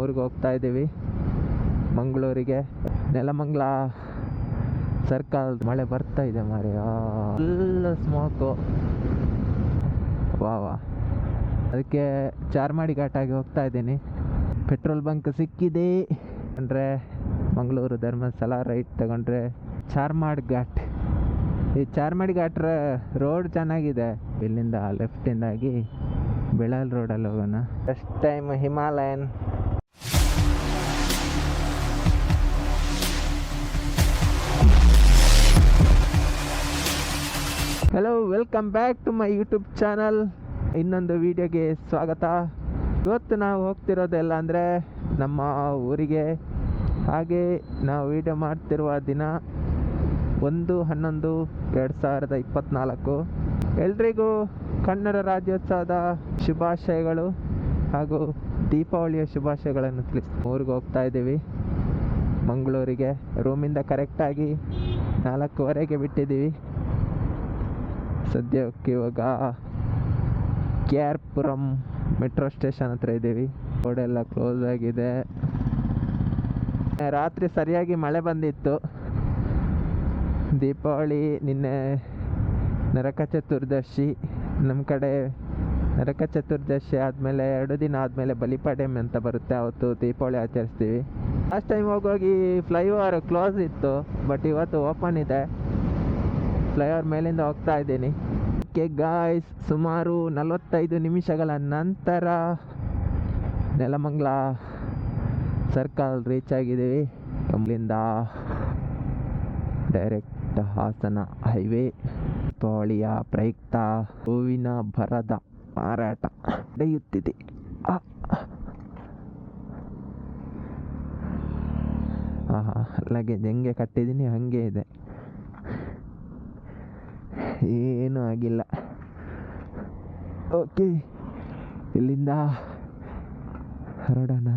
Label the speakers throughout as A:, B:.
A: ಊರಿಗೆ ಹೋಗ್ತಾ ಇದ್ದೀವಿ. ಮಂಗಳೂರಿಗೆ. ನೆಲಮಂಗ್ಲ ಸರ್ಕಲ್ ಮಳೆ ಬರ್ತಾ ಇದೆ ಮಾರಿ. ಫುಲ್ ಸ್ಮೋಕು ವಾ ವಾ. ಅದಕ್ಕೆ ಚಾರ್ಮಾಡಿ ಘಾಟಾಗಿ ಹೋಗ್ತಾ ಇದ್ದೀನಿ. ಪೆಟ್ರೋಲ್ ಬಂಕ್ ಸಿಕ್ಕಿದೆ. ಅಂದರೆ ಮಂಗಳೂರು ಧರ್ಮಸ್ಥಳ ರೈಟ್ ತಗೊಂಡ್ರೆ ಚಾರ್ಮಾಡ್ ಘಾಟ್. ಈ ಚಾರ್ಮಾಡಿ ಘಾಟ್ ರೋಡ್ ಚೆನ್ನಾಗಿದೆ. ಇಲ್ಲಿಂದ ಲೆಫ್ಟಿಂದಾಗಿ ಬೆಳಲ್ ರೋಡಲ್ಲಿ ಹೋಗೋಣ. First time Himalayan hello welcome back to my YouTube channel ಇನ್ನೊಂದು ವಿಡಿಯೋಗೆ ಸ್ವಾಗತ. ಇವತ್ತು ನಾವು ಹೋಗ್ತಿರೋದೆಲ್ಲ ಅಂದರೆ ನಮ್ಮ ಊರಿಗೆ. ಹಾಗೆ ನಾವು ವಿಡಿಯೋ ಮಾಡ್ತಿರುವ ದಿನ ಒಂದು, ಹನ್ನೊಂದು, ಎರಡು ಸಾವಿರದ ಇಪ್ಪತ್ತ್ನಾಲ್ಕು ಎಲ್ರಿಗೂ ಕನ್ನಡ ರಾಜ್ಯೋತ್ಸವದ ಶುಭಾಶಯಗಳು ಹಾಗೂ ದೀಪಾವಳಿಯ ಶುಭಾಶಯಗಳನ್ನು ತಿಳಿಸ್, ಊರಿಗೆ ಹೋಗ್ತಾ ಇದ್ದೀವಿ. ಮಂಗಳೂರಿಗೆ ರೂಮಿಂದ ಕರೆಕ್ಟಾಗಿ ನಾಲ್ಕೂವರೆಗೆ ಬಿಟ್ಟಿದ್ದೀವಿ. ಸದ್ಯಕ್ಕೆ ಇವಾಗ K R Puram metro station ಹತ್ರ ಇದ್ದೀವಿ. ರೋಡ್ ಎಲ್ಲ ಕ್ಲೋಸ್ ಆಗಿದೆ. ರಾತ್ರಿ ಸರಿಯಾಗಿ ಮಳೆ ಬಂದಿತ್ತು. ದೀಪಾವಳಿ ನಿನ್ನೆ ನರಕ ಚತುರ್ದಶಿ. ನಮ್ಮ ಕಡೆ ನರಕ ಚತುರ್ದಶಿ ಆದಮೇಲೆ ಎರಡು ದಿನ ಆದಮೇಲೆ ಬಲಿಪಾಡ್ಯಮ್ ಅಂತ ಬರುತ್ತೆ. ಅವತ್ತು ದೀಪಾವಳಿ ಆಚರಿಸ್ತೀವಿ. ಲಾಸ್ಟ್ ಟೈಮ್ ಹೋಗೋಗಿ ಫ್ಲೈಓವರ್ ಕ್ಲೋಸ್ ಇತ್ತು ಬಟ್ ಇವತ್ತು ಓಪನ್ ಇದೆ. ಫ್ಲೈಓವರ್ ಮೇಲಿಂದ ಹೋಗ್ತಾ ಇದ್ದೀನಿ. ಕೆ ಗಾಯ್ಸ್ ಸುಮಾರು ನಲವತ್ತೈದು ನಿಮಿಷಗಳ ನಂತರ ನೆಲಮಂಗ್ಲ ಸರ್ಕಲ್ ರೀಚ್ ಆಗಿದ್ದೀವಿ ಅಲ್ಲಿಂದ ಡೈರೆಕ್ಟ್ ಹಾಸನ ಹೈವೇ ದೀಪಾವಳಿಯ ಪ್ರಯುಕ್ತ ಹೂವಿನ ಭರದ ಮಾರಾಟ ನಡೆಯುತ್ತಿದೆ. ಲಗೇಜ್ ಹೆಂಗೆ ಕಟ್ಟಿದ್ದೀನಿ? ಹಾಗೆ ಇದೆ. ಏನೂ ಆಗಿಲ್ಲ. ಓಕೆ, ಇಲ್ಲಿಂದ ಹೊರಡೋಣ.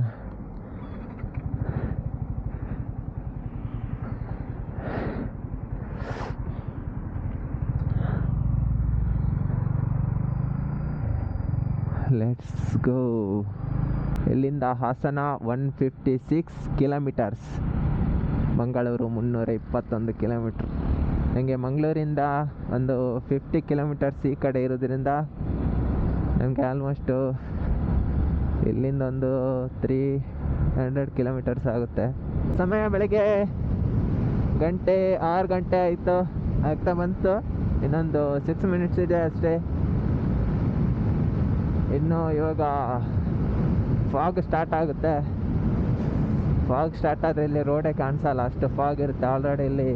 A: ಲೆಟ್ಸ್ ಗೋ ಇಲ್ಲಿಂದ Hassan one fifty six kilometres Mangaluru ಮುನ್ನೂರ ಇಪ್ಪತ್ತೊಂದು ಕಿಲೋಮೀಟ್ರ್ ನನಗೆ ಮಂಗಳೂರಿಂದ ಒಂದು ಫಿಫ್ಟಿ ಕಿಲೋಮೀಟರ್ಸ್ ಈ ಕಡೆ ಇರೋದ್ರಿಂದ ನನಗೆ ಆಲ್ಮೋಸ್ಟು ಇಲ್ಲಿಂದ ಒಂದು ತ್ರೀ ಹಂಡ್ರೆಡ್ ಕಿಲೋಮೀಟರ್ಸ್ ಆಗುತ್ತೆ. ಸಮಯ ಬೆಳಗ್ಗೆ ಗಂಟೆ ಆರು ಗಂಟೆ ಆಯಿತು, ಆಗ್ತಾ ಬಂತು. ಇನ್ನೊಂದು ಸಿಕ್ಸ್ ಮಿನಿಟ್ಸ್ ಇದೆ ಅಷ್ಟೇ. ಇನ್ನು ಇವಾಗ ಫಾಗ್ ಸ್ಟಾರ್ಟ್ ಆಗುತ್ತೆ. ಫಾಗ್ ಸ್ಟಾರ್ಟ್ ಆದರೆ ಇಲ್ಲಿ ರೋಡೇ ಕಾಣಿಸಲ್ಲ. ಅಷ್ಟು ಫಾಗ್ ಇರುತ್ತೆ. ಆಲ್ರೆಡಿ ಇಲ್ಲಿ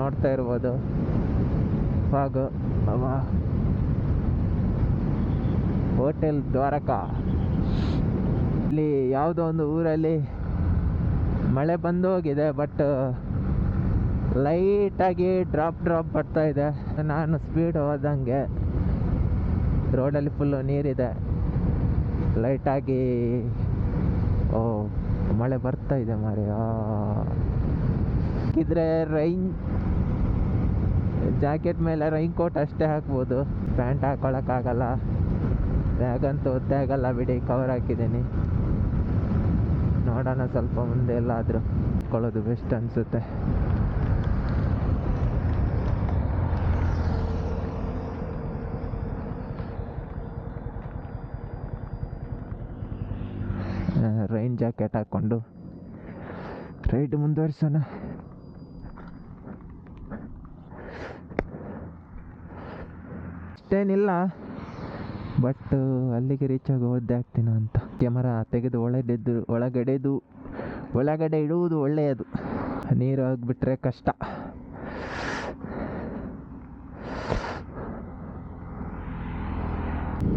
A: ನೋಡ್ತಾ ಇರ್ಬೋದು. ಫಾಗು ಅವ ಹೋಟೆಲ್ ದ್ವಾರಕಾ. ಇಲ್ಲಿ ಯಾವುದೋ ಒಂದು ಊರಲ್ಲಿ ಮಳೆ ಬಂದು ಹೋಗಿದೆ ಬಟ್ ಲೈಟಾಗಿ ಡ್ರಾಪ್ ಡ್ರಾಪ್ ಬರ್ತಾ ಇದೆ. ನಾನು ಸ್ಪೀಡ್ ಹೋದಂಗೆ ರೋಡಲ್ಲಿ ಫುಲ್ಲು ನೀರಿದೆ. ಲೈಟಾಗಿ ಓ ಮಳೆ ಬರ್ತಾ ಇದೆ ಮಾರ್ಯ ಇದ್ರೆ ರೈನ್, ಜಾಕೆಟ್ ಮೇಲೆ ರೈನ್ ಕೋಟ್ ಅಷ್ಟೇ ಹಾಕ್ಬೋದು. ಪ್ಯಾಂಟ್ ಹಾಕೊಳಕ್ಕಾಗಲ್ಲ. ಬ್ಯಾಗಂತೂ ಒದ್ದೆ ಆಗಲ್ಲ ಬಿಡಿ ಕವರ್ ಹಾಕಿದ್ದೀನಿ. ನೋಡೋಣ ಸ್ವಲ್ಪ ಮುಂದೆ ಎಲ್ಲಾದರೂ. ಹಾಕೊಳ್ಳೋದು ಬೆಸ್ಟ್ ಅನಿಸುತ್ತೆ ರೈನ್ ಜಾಕೆಟ್ ಹಾಕ್ಕೊಂಡು. ರೈಟ್ ಮುಂದುವರಿಸೋಣ. ಅಷ್ಟೇನಿಲ್ಲ. ಬಟ್ ಅಲ್ಲಿಗೆ ರೀಚ್ ಆಗಿ ಓದ್ದೆ ಆಗ್ತೀನ ಅಂತ. ಕ್ಯಾಮರಾ ತೆಗೆದು ಒಳಗೆದ್ದು, ಒಳಗಡೆದು, ಒಳಗಡೆ ಇಡುವುದು ಒಳ್ಳೆಯದು. ನೀರು ಆಗಿಬಿಟ್ರೆ ಕಷ್ಟ.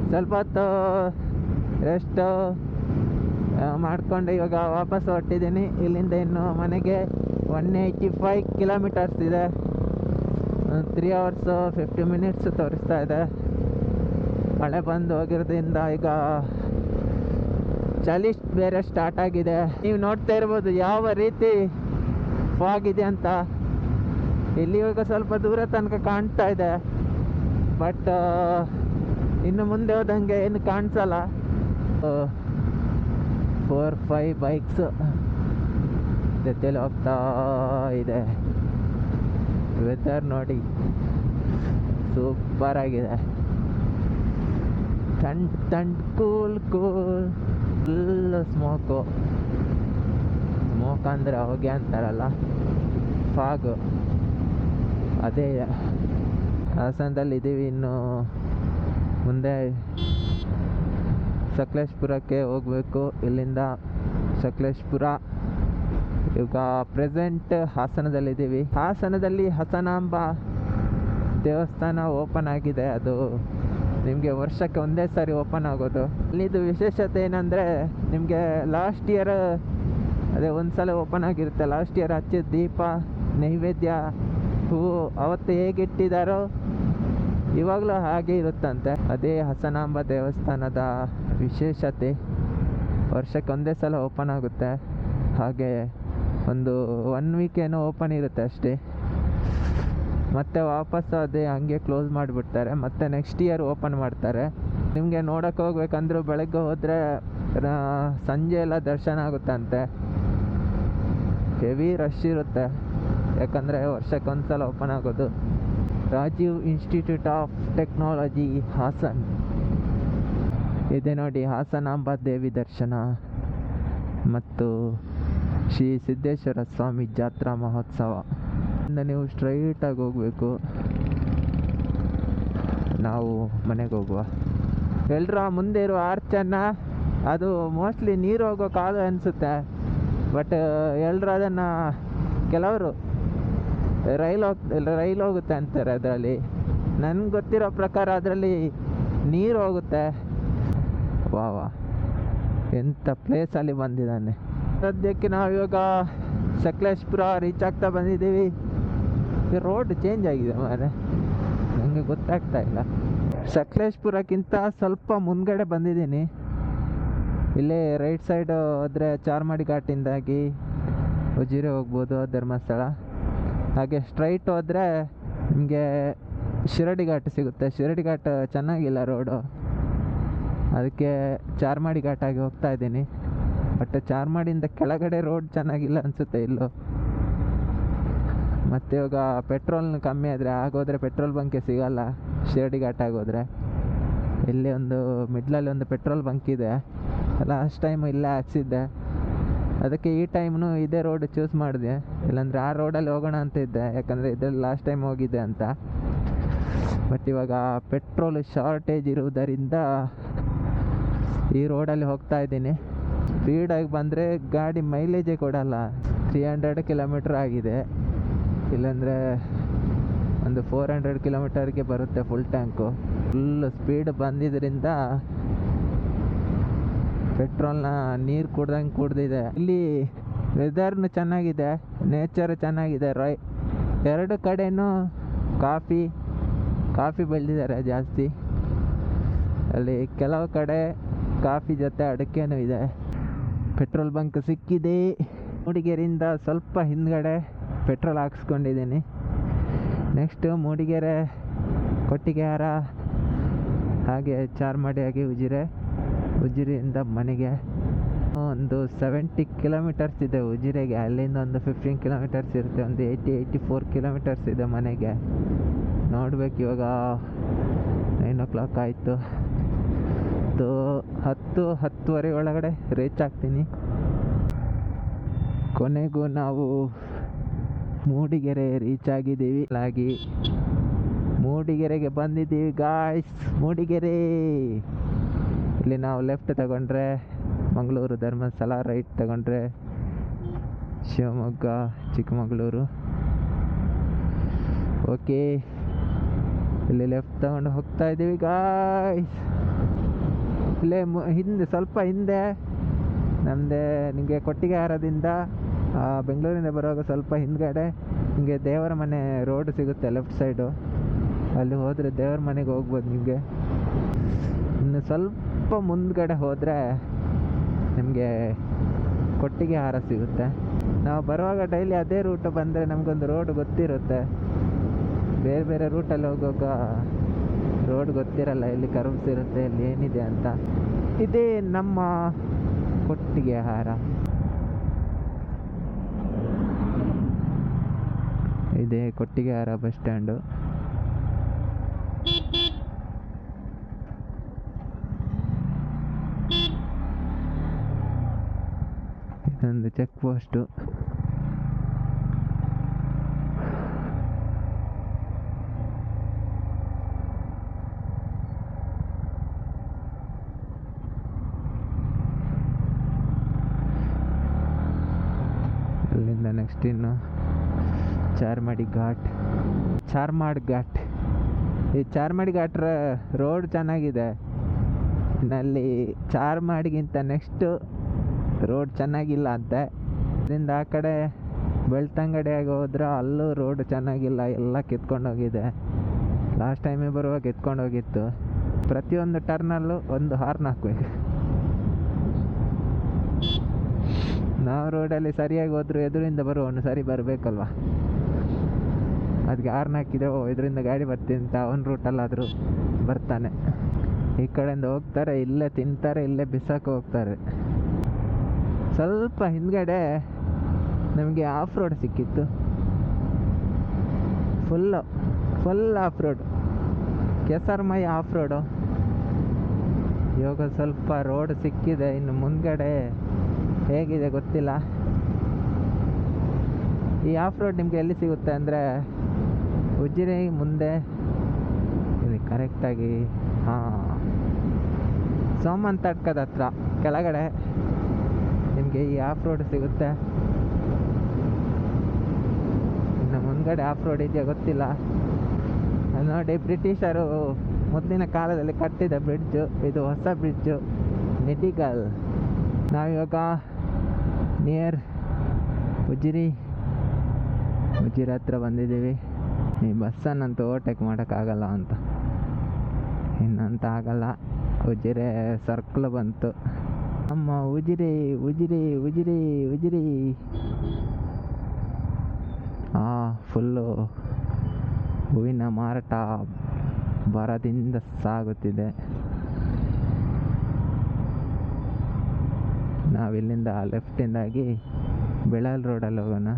A: ಸ್ವಲ್ಪ ಹೊತ್ತು ರೆಸ್ಟು ಮಾಡಿಕೊಂಡು ಇವಾಗ ವಾಪಸ್ ಹೊರಟಿದ್ದೀನಿ. ಇಲ್ಲಿಂದ ಇನ್ನು ಮನೆಗೆ ಒನ್ ಏಯ್ಟಿ ಫೈವ್ ಕಿಲೋಮೀಟರ್ಸ್ ಇದೆ ತ್ರೀ ಅವರ್ಸು ಫಿಫ್ಟಿ ಮಿನಿಟ್ಸ್ ತೋರಿಸ್ತಾ ಇದೆ. ಮಳೆ ಬಂದು ಹೋಗಿರೋದ್ರಿಂದ ಈಗ ಚಳಿ ಬೇರೆ ಸ್ಟಾರ್ಟ್ ಆಗಿದೆ. ನೀವು ನೋಡ್ತಾ ಇರ್ಬೋದು ಯಾವ ರೀತಿ ಫಾಗ್ ಇದೆ ಅಂತ. ಇಲ್ಲಿ ಇವಾಗ ಸ್ವಲ್ಪ ದೂರ ತನಕ ಕಾಣ್ತಾ ಇದೆ. ಬಟ್ ಇನ್ನು ಮುಂದೆ ಹೋದಂಗೆ ಏನು ಕಾಣಿಸಲ್ಲ. ಫೋರ್ ಫೈವ್ ಬೈಕ್ಸ್ ಜೊತೆಲಿ ಹೋಗ್ತಾ ಇದೆ. ವೆದರ್ ನೋಡಿ. ಸೂಪರ್ ಆಗಿದೆ. ತಂಡ್ ತಂಡ್ cool cool full smoke smoke ಅಂದರೆ ಹೋಗಿ ಅಂತಾರಲ್ಲ. ಫಾಗು ಅದೇ ಹಾಸನದಲ್ಲಿ ಇದ್ದೀವಿ ಇನ್ನು ಮುಂದೆ ಸಕಲೇಶ್ಪುರಕ್ಕೆ ಹೋಗಬೇಕು. ಇಲ್ಲಿಂದ ಸಕಲೇಶ್ಪುರ. ಈಗ ಪ್ರೆಸೆಂಟ್ ಹಾಸನದಲ್ಲಿದ್ದೀವಿ. ಹಾಸನದಲ್ಲಿ ಹಸನಾಂಬ ದೇವಸ್ಥಾನ ಓಪನ್ ಆಗಿದೆ. ಅದು ನಿಮಗೆ ವರ್ಷಕ್ಕೆ ಒಂದೇ ಸಾರಿ ಓಪನ್ ಆಗೋದು. ಇಲ್ಲಿದು ವಿಶೇಷತೆ ಏನಂದರೆ ನಿಮಗೆ ಲಾಸ್ಟ್ ಇಯರ್ ಅದೇ ಒಂದು ಸಲ ಓಪನ್ ಆಗಿರುತ್ತೆ. ಲಾಸ್ಟ್ ಇಯರ್ ಹಚ್ಚಿದ ದೀಪ, ನೈವೇದ್ಯ, ಹೂವು ಅವತ್ತು ಹೇಗಿಟ್ಟಿದ್ದಾರೋ ಇವಾಗಲೂ ಹಾಗೆ ಇರುತ್ತಂತೆ. ಅದೇ ಹಸನಾಂಬ ದೇವಸ್ಥಾನದ ವಿಶೇಷತೆ ವರ್ಷಕ್ಕೆ ಒಂದೇ ಸಲ ಓಪನ್ ಆಗುತ್ತೆ. ಹಾಗೆ ಒಂದು ಒನ್ ವೀಕ್ ಏನೋ ಓಪನ್ ಇರುತ್ತೆ ಅಷ್ಟೇ. ಮತ್ತೆ ವಾಪಸ್ ಅದೇ ಹಂಗೆ ಕ್ಲೋಸ್ ಮಾಡಿಬಿಡ್ತಾರೆ. ಮತ್ತೆ ನೆಕ್ಸ್ಟ್ ಇಯರ್ ಓಪನ್ ಮಾಡ್ತಾರೆ. ನಿಮಗೆ ನೋಡೋಕೆ ಹೋಗ್ಬೇಕಂದ್ರೂ ಬೆಳಗ್ಗೆ ಹೋದರೆ ಸಂಜೆ ಎಲ್ಲ ದರ್ಶನ ಆಗುತ್ತಂತೆ. ಹೆವಿ ರಶ್ ಇರುತ್ತೆ. ಯಾಕಂದರೆ ವರ್ಷಕ್ಕೆ ಒಂದು ಸಲ ಓಪನ್ ಆಗೋದು. Rajiv institute of technology Hassan. ಇದೆ ನೋಡಿ, ಹಾಸನಾಂಬ ದೇವಿ ದರ್ಶನ ಮತ್ತು ಶ್ರೀ ಸಿದ್ದೇಶ್ವರ ಸ್ವಾಮಿ ಜಾತ್ರಾ ಮಹೋತ್ಸವ. ನೀವು ಸ್ಟ್ರೈಟಾಗಿ ಹೋಗಬೇಕು. ನಾವು ಮನೆಗೆ ಹೋಗುವ. ಎಲ್ಲರ ಮುಂದೆ ಇರುವ ಆರ್ಚನ್ನ, ಅದು ಮೋಸ್ಟ್ಲಿ ನೀರು ಹೋಗೋ ಕಾಲ ಅನಿಸುತ್ತೆ. ಬಟ್ ಎಲ್ಲರೂ ಅದನ್ನು ಕೆಲವರು ರೈಲ್ ಹೋಗ್, ರೈಲ್ ಹೋಗುತ್ತೆ ಅಂತಾರೆ ಅದರಲ್ಲಿ. ನನಗೆ ಗೊತ್ತಿರೋ ಪ್ರಕಾರ ಅದರಲ್ಲಿ ನೀರು ಹೋಗುತ್ತೆ. ವಾ ವಾ ಎಂಥ ಪ್ಲೇಸಲ್ಲಿ ಬಂದಿದ್ದಾನೆ. ಸದ್ಯಕ್ಕೆ ನಾವು ಇವಾಗ ಸಕಲೇಶ್ಪುರ ರೀಚ್ ಆಗ್ತಾ ಬಂದಿದ್ದೀವಿ. ರೋಡ್ ಚೇಂಜ್ ಆಗಿದೆ ಮಾರೆ ನನಗೆ ಗೊತ್ತಾಗ್ತಾ ಇಲ್ಲ. ಸಕಲೇಶ್ಪುರಕ್ಕಿಂತ ಸ್ವಲ್ಪ ಮುಂದ್ಗಡೆ ಬಂದಿದ್ದೀನಿ. ಇಲ್ಲೇ ರೈಟ್ ಸೈಡ್ ಹೋದರೆ ಚಾರ್ಮಾಡಿ ಘಾಟಿಂದಾಗಿ ಉಜಿರೆ ಹೋಗ್ಬೋದು, ಧರ್ಮಸ್ಥಳ. ಹಾಗೆ ಸ್ಟ್ರೈಟ್ ಹೋದರೆ ನಿಮಗೆ ಶಿರಡಿ ಘಾಟ್ ಸಿಗುತ್ತೆ. ಶಿರಡಿ ಘಾಟ್ ಚೆನ್ನಾಗಿಲ್ಲ ರೋಡು ಅದಕ್ಕೆ ಚಾರ್ಮಾಡಿ ಘಾಟಾಗಿ ಹೋಗ್ತಾ ಇದ್ದೀನಿ. ಬಟ್ ಚಾರ್ಮಾಡಿಯಿಂದ ಕೆಳಗಡೆ ರೋಡ್ ಚೆನ್ನಾಗಿಲ್ಲ ಅನಿಸುತ್ತೆ ಇಲ್ಲೂ. ಮತ್ತು ಇವಾಗ ಪೆಟ್ರೋಲ್ ಕಮ್ಮಿ ಆದರೆ ಆಗೋದ್ರೆ ಪೆಟ್ರೋಲ್ ಬಂಕೆ ಸಿಗಲ್ಲ. ಶಿರಡಿ ಘಾಟ್ ಆಗೋದ್ರೆ. ಇಲ್ಲಿ ಒಂದು ಮಿಡ್ಲಲ್ಲಿ ಒಂದು ಪೆಟ್ರೋಲ್ ಬಂಕ್ ಇದೆ. ಲಾಸ್ಟ್ ಟೈಮ್ ಇಲ್ಲೇ ಹಾಕ್ಸಿದ್ದೆ. ಅದಕ್ಕೆ ಈ ಟೈಮ್ನು ಇದೇ ರೋಡ್ ಚೂಸ್ ಮಾಡಿದೆ. ಇಲ್ಲಾಂದರೆ ಆ ರೋಡಲ್ಲಿ ಹೋಗೋಣ ಅಂತ ಇದ್ದೆ. ಯಾಕಂದರೆ ಇದರಲ್ಲಿ ಲಾಸ್ಟ್ ಟೈಮ್ ಹೋಗಿದ್ದೆ ಅಂತ. ಬಟ್ ಇವಾಗ ಪೆಟ್ರೋಲ್ ಶಾರ್ಟೇಜ್ ಇರುವುದರಿಂದ ಈ ರೋಡಲ್ಲಿ ಹೋಗ್ತಾ ಇದ್ದೀನಿ. ಸ್ಪೀಡಾಗಿ ಬಂದರೆ ಗಾಡಿ ಮೈಲೇಜೇ ಕೊಡಲ್ಲ. ತ್ರೀ ಹಂಡ್ರೆಡ್ ಕಿಲೋಮೀಟ್ರ್ ಆಗಿದೆ. ಇಲ್ಲಾಂದರೆ ಒಂದು ಫೋರ್ ಹಂಡ್ರೆಡ್ ಕಿಲೋಮೀಟರ್ಗೆ ಬರುತ್ತೆ ಫುಲ್ ಟ್ಯಾಂಕು ಫುಲ್ ಸ್ಪೀಡ್ ಬಂದಿದ್ದರಿಂದ ಪೆಟ್ರೋಲ್ನ ನೀರು ಕುಡ್ದಂಗೆ ಕುಡ್ದಿದೆ. ಇಲ್ಲಿ ವೆದರ್ನು ಚೆನ್ನಾಗಿದೆ ನೇಚರ್ ಚೆನ್ನಾಗಿದೆ, ರೈ, ಎರಡು ಕಡೆಯೂ ಕಾಫಿ ಕಾಫಿ ಬೆಳೆದಿದ್ದಾರೆ ಜಾಸ್ತಿ. ಅಲ್ಲಿ ಕೆಲವು ಕಡೆ ಕಾಫಿ ಜೊತೆ ಅಡಿಕೆನೂ ಇದೆ. ಪೆಟ್ರೋಲ್ ಬಂಕ್ ಸಿಕ್ಕಿದೆ. ಮೂಡಿಗೆರೆಯಿಂದ ಸ್ವಲ್ಪ ಹಿಂದ್ಗಡೆ ಪೆಟ್ರೋಲ್ ಹಾಕ್ಸ್ಕೊಂಡಿದ್ದೀನಿ. ನೆಕ್ಸ್ಟು ಮೂಡಿಗೆರೆ, ಕೊಟ್ಟಿಗೆಹಾರ, ಹಾಗೆ ಚಾರ್ಮಾಡಿ ಆಗಿ ಉಜಿರೆ. ಉಜಿರೆಯಿಂದ ಮನೆಗೆ ಒಂದು ಸೆವೆಂಟಿ ಕಿಲೋಮೀಟರ್ಸ್ ಇದೆ ಉಜಿರೆಗೆ. ಅಲ್ಲಿಂದ ಒಂದು ಫಿಫ್ಟೀನ್ ಕಿಲೋಮೀಟರ್ಸ್ ಇರುತ್ತೆ. ಒಂದು ಏಯ್ಟಿ ಏಯ್ಟಿ ಫೋರ್ ಕಿಲೋಮೀಟರ್ಸ್ ಇದೆ ಮನೆಗೆ. ನೋಡ್ಬೇಕು ಇವಾಗ. ನೈನ್ ಓ ಕ್ಲಾಕ್ ಆಯಿತು ಹತ್ತು ಹತ್ತು ಹತ್ತುವರೆ ಒಳಗಡೆ ರೀಚ್ ಆಗ್ತೀನಿ. ಕೊನೆಗೂ ನಾವು ಮೂಡಿಗೆರೆ ರೀಚ್ ಆಗಿದ್ದೀವಿ. ಲಾಗಿ ಮೂಡಿಗೆರೆಗೆ ಬಂದಿದ್ದೀವಿ ಗಾಯ್ಸ್ ಮೂಡಿಗೆರೆ. ಇಲ್ಲಿ ನಾವು ಲೆಫ್ಟ್ ತಗೊಂಡ್ರೆ ಮಂಗಳೂರು ಧರ್ಮಸ್ಥಳ ರೈಟ್ ತಗೊಂಡ್ರೆ ಶಿವಮೊಗ್ಗ, ಚಿಕ್ಕಮಗಳೂರು. ಓಕೆ ಇಲ್ಲಿ ಲೆಫ್ಟ್ ತಗೊಂಡು ಹೋಗ್ತಾ ಇದ್ದೀವಿ ಗಾಯ್ಸ್ ಇಲ್ಲೇ ಮು ಹಿಂದೆ, ಸ್ವಲ್ಪ ಹಿಂದೆ ನಮ್ಮದೇ ನಿಮಗೆ ಕೊಟ್ಟಿಗೆಹಾರದಿಂದ ಹಾರದಿಂದ ಬೆಂಗಳೂರಿಂದ ಬರುವಾಗ ಸ್ವಲ್ಪ ಹಿಂದ್ಗಡೆ ನಿಮಗೆ ದೇವರ ಮನೆ ರೋಡ್ ಸಿಗುತ್ತೆ ಲೆಫ್ಟ್ ಸೈಡು ಅಲ್ಲಿ ಹೋದರೆ ದೇವರ ಮನೆಗೆ ಹೋಗ್ಬೋದು ನಿಮಗೆ ಇನ್ನು ಸ್ವಲ್ಪ ಮುಂದ್ಗಡೆ ಹೋದರೆ ನಿಮಗೆ ಕೊಟ್ಟಿಗೆ ಹಾರ ಸಿಗುತ್ತೆ. ನಾವು ಬರುವಾಗ ಡೈಲಿ ಅದೇ ರೂಟ್ ಬಂದರೆ ನಮಗೊಂದು ರೋಡ್ ಗೊತ್ತಿರುತ್ತೆ. ಬೇರೆ ಬೇರೆ ರೂಟಲ್ಲಿ ಹೋಗುವಾಗ ರೋಡ್ ಗೊತ್ತಿರಲ್ಲ ಎಲ್ಲಿ ಕರ್ವ್ಸ್ ಇರುತ್ತೆ ಎಲ್ಲಿ ಏನಿದೆ ಅಂತ. ಇದೇ ನಮ್ಮ ಕೊಟ್ಟಿಗೆ ಆಹಾರ. ಇದೆ ಕೊಟ್ಟಿಗೆ ಆಹಾರ ಬಸ್ ಸ್ಟ್ಯಾಂಡು. ಇದೊಂದು ಚೆಕ್ ಪೋಸ್ಟು ಅಲ್ಲಿಂದ ನೆಕ್ಸ್ಟ್ ಇನ್ನು ಚಾರ್ಮಾಡಿ ಘಾಟ್ ಚಾರ್ಮಾಡ್ ಘಾಟ್ ಈ ಚಾರ್ಮಾಡಿ ಘಾಟ್ರ ರೋಡ್ ಚೆನ್ನಾಗಿದೆ. ನಲ್ಲಿ ಚಾರ್ಮಾಡಿಗಿಂತ ನೆಕ್ಸ್ಟು ರೋಡ್ ಚೆನ್ನಾಗಿಲ್ಲ ಅಂತೆ. ಅದರಿಂದ ಆ ಕಡೆ ಬೆಳ್ತಂಗಡಿಯಾಗಿ ಹೋದ್ರೆ ಅಲ್ಲೂ ರೋಡ್ ಚೆನ್ನಾಗಿಲ್ಲ, ಎಲ್ಲ ಕಿತ್ಕೊಂಡೋಗಿದೆ. ಲಾಸ್ಟ್ ಟೈಮೇ ಬರುವಾಗ ಕಿತ್ಕೊಂಡೋಗಿತ್ತು. ಪ್ರತಿಯೊಂದು ಟರ್ನಲ್ಲೂ ಒಂದು ಹಾರ್ನ್ ಹಾಕ್ಬೇಕು. ನಾವು ರೋಡಲ್ಲಿ ಸರಿಯಾಗಿ ಹೋದ್ರು ಎದುರಿಂದ ಬರುವವನು ಸರಿ ಬರಬೇಕಲ್ವ? ಅದಕ್ಕೆ ಆರ್ನ್ ಹಾಕಿದ್ರೆ, ಓ ಇದರಿಂದ ಗಾಡಿ ಬರ್ತೀನಿ ಅಂತ ಅವನ ರೂಟಲ್ಲಾದರೂ ಬರ್ತಾನೆ. ಈ ಕಡೆಯಿಂದ ಹೋಗ್ತಾರೆ, ಇಲ್ಲೇ ತಿಂತಾರೆ, ಇಲ್ಲೇ ಬಿಸಾಕ ಹೋಗ್ತಾರೆ. ಸ್ವಲ್ಪ ಹಿಂದ್ಗಡೆ ನಮಗೆ ಆಫ್ ರೋಡ್ ಸಿಕ್ಕಿತ್ತು. ಫುಲ್ಲು ಫುಲ್ ಆಫ್ ರೋಡ್ ಕೆಸರ್ಮೈ ಆಫ್ ರೋಡು ಇವಾಗ ಸ್ವಲ್ಪ ರೋಡ್ ಸಿಕ್ಕಿದೆ, ಇನ್ನು ಮುಂದ್ಗಡೆ ಹೇಗಿದೆ ಗೊತ್ತಿಲ್ಲ. ಈ ಆಫ್ ರೋಡ್ ನಿಮಗೆ ಎಲ್ಲಿ ಸಿಗುತ್ತೆ ಅಂದರೆ ಉಜಿರೆ ಮುಂದೆ. ಇಲ್ಲಿ ಕರೆಕ್ಟಾಗಿ ಹಾಂ. ಸೋಮನ್ ತಡ್ಕದ ಹತ್ರ, ಕೆಳಗಡೆ ನಿಮಗೆ ಈ ಆಫ್ ರೋಡ್ ಸಿಗುತ್ತೆ. ಇನ್ನು ಮುಂದ್ಗಡೆ ಆಫ್ ರೋಡ್ ಇದೆಯಾ ಗೊತ್ತಿಲ್ಲ. ನೋಡಿ ಬ್ರಿಟಿಷರು ಮೊದಲಿನ ಕಾಲದಲ್ಲಿ ಕಟ್ಟಿದ ಬ್ರಿಡ್ಜು ಇದು ಹೊಸ ಬ್ರಿಡ್ಜು ನಿಟಿಗಲ್ ನಾವಿವಾಗ ನಿಯರ್ ಉಜಿರಿ ಉಜಿರಿ ಹತ್ರ ಬಂದಿದ್ದೀವಿ. ಈ ಬಸ್ಸನ್ನಂತೂ ಓವರ್ಟೇಕ್ ಮಾಡೋಕ್ಕಾಗಲ್ಲ ಅಂತ. ಇನ್ನಂತ ಆಗಲ್ಲ. ಉಜಿರೆ ಸರ್ಕಲ್ ಬಂತು. ಅಮ್ಮ ಉಜಿರಿ ಉಜಿರಿ ಉಜಿರಿ ಉಜಿರಿ ಆ ಫುಲ್ಲು ಹೂವಿನ ಮಾರಾಟ ಬರದಿಂದ ಸಾಗುತ್ತಿದೆ. ನಾವಿಲ್ಲಿಂದ ಲೆಫ್ಟಿಂದಾಗಿ ಬೆಳಾಲ್ ರೋಡಲ್ಲಿ ಹೋಗೋಣ.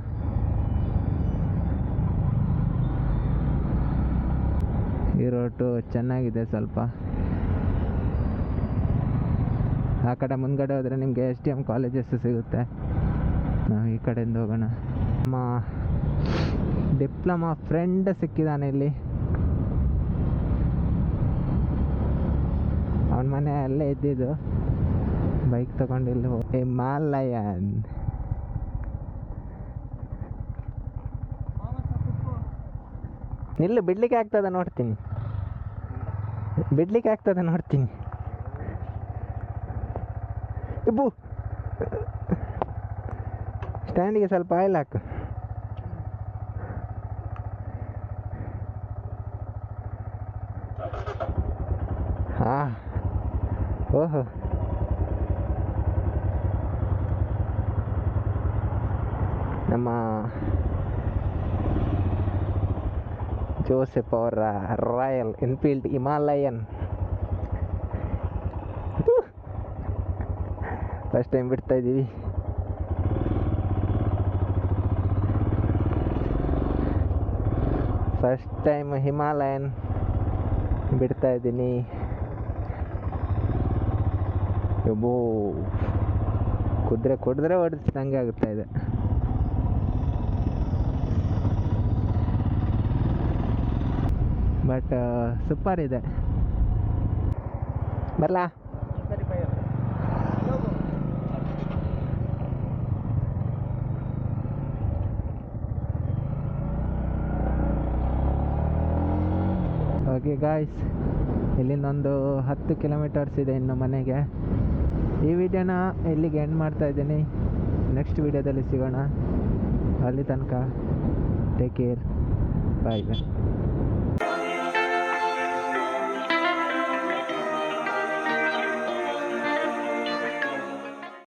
A: ಈ ರೋಟು ಚೆನ್ನಾಗಿದೆ ಸ್ವಲ್ಪ. ಆ ಕಡೆ ಮುಂದ್ಗಡೆ ಹೋದರೆ ನಿಮಗೆ ಎಸ್ ಡಿ ಎಂ ಕಾಲೇಜಸ್ಸು ಸಿಗುತ್ತೆ. ನಾವು ಈ ಕಡೆಯಿಂದ ಹೋಗೋಣ. ನಮ್ಮ ಡಿಪ್ಲೊಮಾ ಫ್ರೆಂಡ್ ಸಿಕ್ಕಿದ್ದಾನೆ ಇಲ್ಲಿ. ಅವನ ಮನೆ ಅಲ್ಲೇ ಇದ್ದಿದ್ದು. ಬೈಕ್ ತಗೊಂಡು ಇಲ್ಲಿ ಹಿಮಾಲಯನ್. ನಿಲ್ಲು, ಬಿಡ್ಲಿಕ್ಕೆ ಆಗ್ತದ ನೋಡ್ತೀನಿ. ಬಿಡ್ಲಿಕ್ಕೆ ಆಗ್ತದ ನೋಡ್ತೀನಿ. ಇಬ್ಬು. ಸ್ಟ್ಯಾಂಡಿಗೆ ಸ್ವಲ್ಪ ಆಯಿಲ್ ಹಾಕು. ಹಾ. ಓಹೋ. ನಮ್ಮ ಜೋಸೆಫ್ ಅವರ Royal Enfield Himalayan first time ಬಿಡ್ತಾ ಇದ್ದೀವಿ ಫಸ್ಟ್ ಟೈಮ್ ಹಿಮಾಲಯನ್ ಬಿಡ್ತಾ ಇದ್ದೀನಿ ಒಬ್ಬೋ ಕುದುರೆ ಕುಡಿದ್ರೆ ಹೊಡೆದಂಗೆ ಆಗುತ್ತಾ ಇದೆ ಬಟ್ ಸೂಪರ್ ಇದೆ. ಬರಲಾ? ಓಕೆ ಗಾಯ್ಸ್ ಇಲ್ಲಿಂದ ಒಂದು ಹತ್ತು ಕಿಲೋಮೀಟರ್ಸ್ ಇದೆ ಇನ್ನು ಮನೆಗೆ. ಈ ವಿಡಿಯೋನ ಇಲ್ಲಿಗೆ ಎಂಡ್ ಮಾಡ್ತಾ ಇದ್ದೀನಿ. ನೆಕ್ಸ್ಟ್ ವಿಡಿಯೋದಲ್ಲಿ ಸಿಗೋಣ. ಅಲ್ಲಿ ತನಕ ಟೇಕ್ ಕೇರ್ ಬಾಯ್ ಬಾಯ್